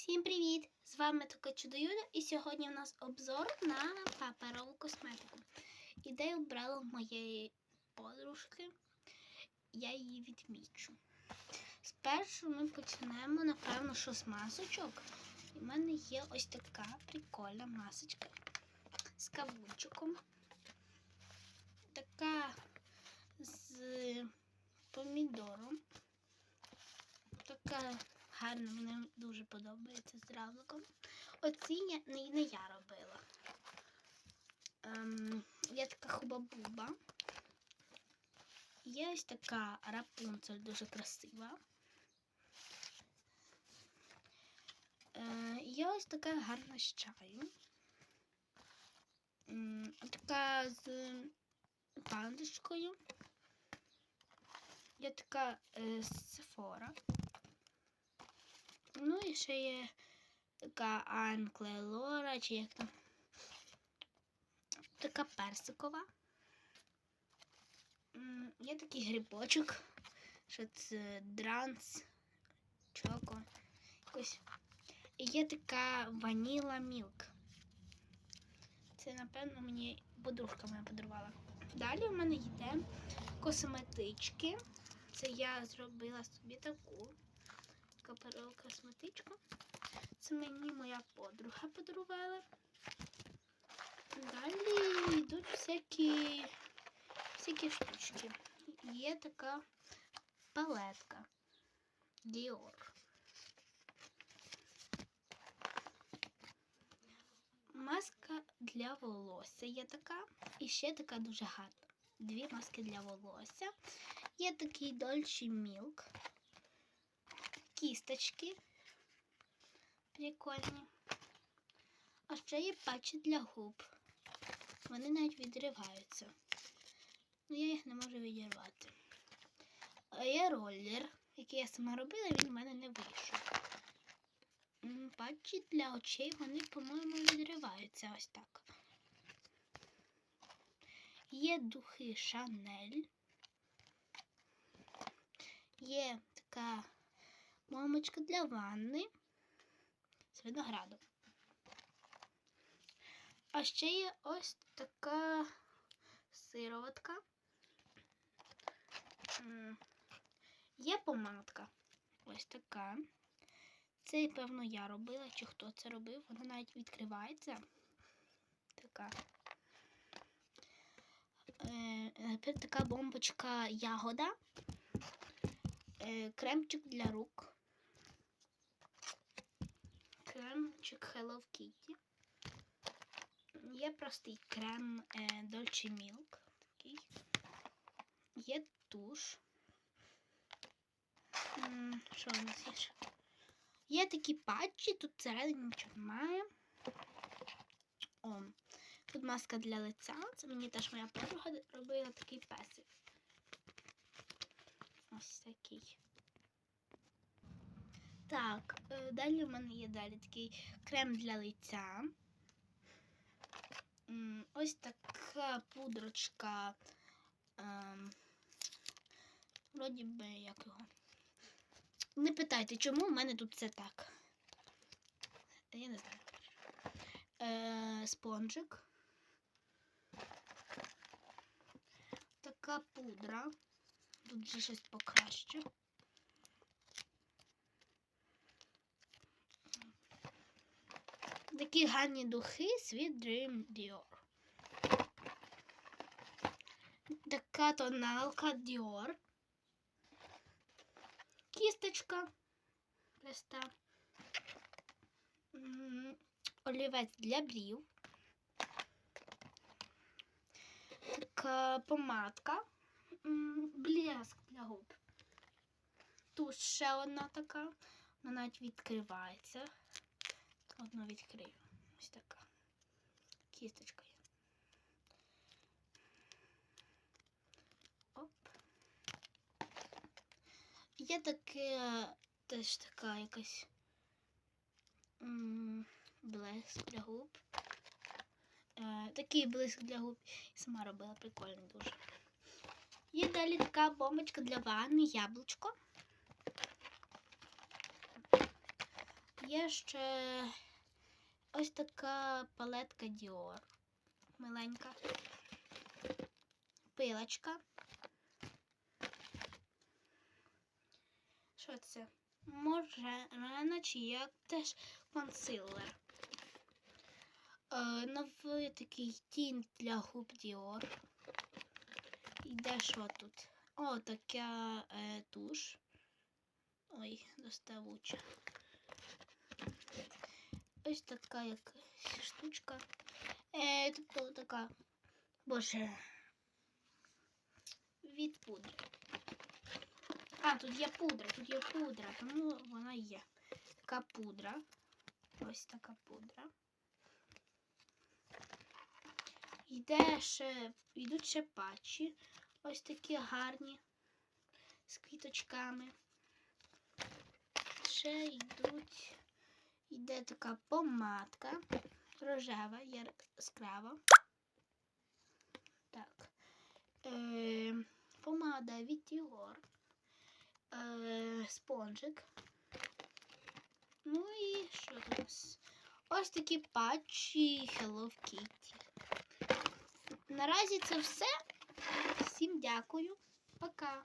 Всім привіт! З вами така чудо Юля, і сьогодні у нас обзор на паперову косметику. Ідею брала моєї подружки, я її відмічу. Спершу ми почнемо, напевно, що з масочок. І в мене є ось така прикольна масочка з кавунчиком. Така з помідором. Така гарна, мені дуже подобається з равликом. Оці не, не я робила. Ем, є така хуба-буба. Є ось така рапунцель дуже красива. Е, є ось така гарна з чаю. М, Така з пандочкою. Є така е, Сефора. Ну і ще є така Анкле Лора, чи як там. Така персикова. Є такий грибочок, що це дранс, чоко. Якось. І є така ваніла мілк. Це, напевно, мені подружка моя подарувала. Далі в мене йде косметички. Це я зробила собі таку каперова косметичка. Це мені моя подруга подарувала. Далі йдуть всякі, всякі штучки. Є така палетка Dior. Маска для волосся є така. І ще така дуже гарна. Дві маски для волосся. Є такий Dolce Milk. Кісточки. Прикольні. А ще є патчі для губ. Вони навіть відриваються. Ну, я їх не можу відірвати. А є роллер, який я сама робила, він в мене не вийшов. Патчі для очей, вони, по-моєму, відриваються ось так. Є духи Шанель. Є така мамочка для ванни з виноградом. А ще є ось така сироватка. Є помадка. Ось така. Це, певно, я робила, чи хто це робив. Вона навіть відкривається. Така. Е, тепер така бомбочка ягода. Е, кремчик для рук. Кремчик Hello Kitty. Є простий крем е, Dolce Milk. Такий. Є туш. Що у нас є? Є такі патчі, тут всередині нічого немає. О, тут маска для лиця. Це мені теж моя подруга робила такий песик. Ось такий. Так, е, далі в мене є далі такий крем для лиця. Ось така пудрочка. ем, Вроді би як його. Не питайте, чому в мене тут все так. Я не знаю. Е, спонжик. Така пудра. Тут вже щось покраще. Такі гарні духи Sweet Dream Dior. Така тоналка Dior. Кісточка. Проста. Олівець для брів. Така помадка. Блеск для губ. Тут ще одна така. Вона навіть відкривається. Одну відкрию. Ось така. Кісточка є. Оп. Є таке теж така якась м, блеск для губ. Е, такий блиск для губ сама робила, прикольно дуже. Є далі така бомбочка для ванни, яблучко. Є ще ось така палетка Dior. Миленька. Пилочка. Що це? Може, рана чи як теж консилер. Е, новий такий тінь для губ Dior. Іде що тут? О, така е, туш. Ой, доставуча. Ось така як штучка. Е, тобто така. Боже. Від пудри. А, тут є пудра, тут є пудра, тому вона є. Така пудра. Ось така пудра. Йде ще, йдуть ще патчі. Ось такі гарні з квіточками. Ще йдуть. Йде така помадка. Рожева, яскрава. Так. Е, помада від Dior. Е, спонжик. Ну і що у нас? Ось такі патчі Hello Kitty. Наразі це все. Всім дякую. Пока.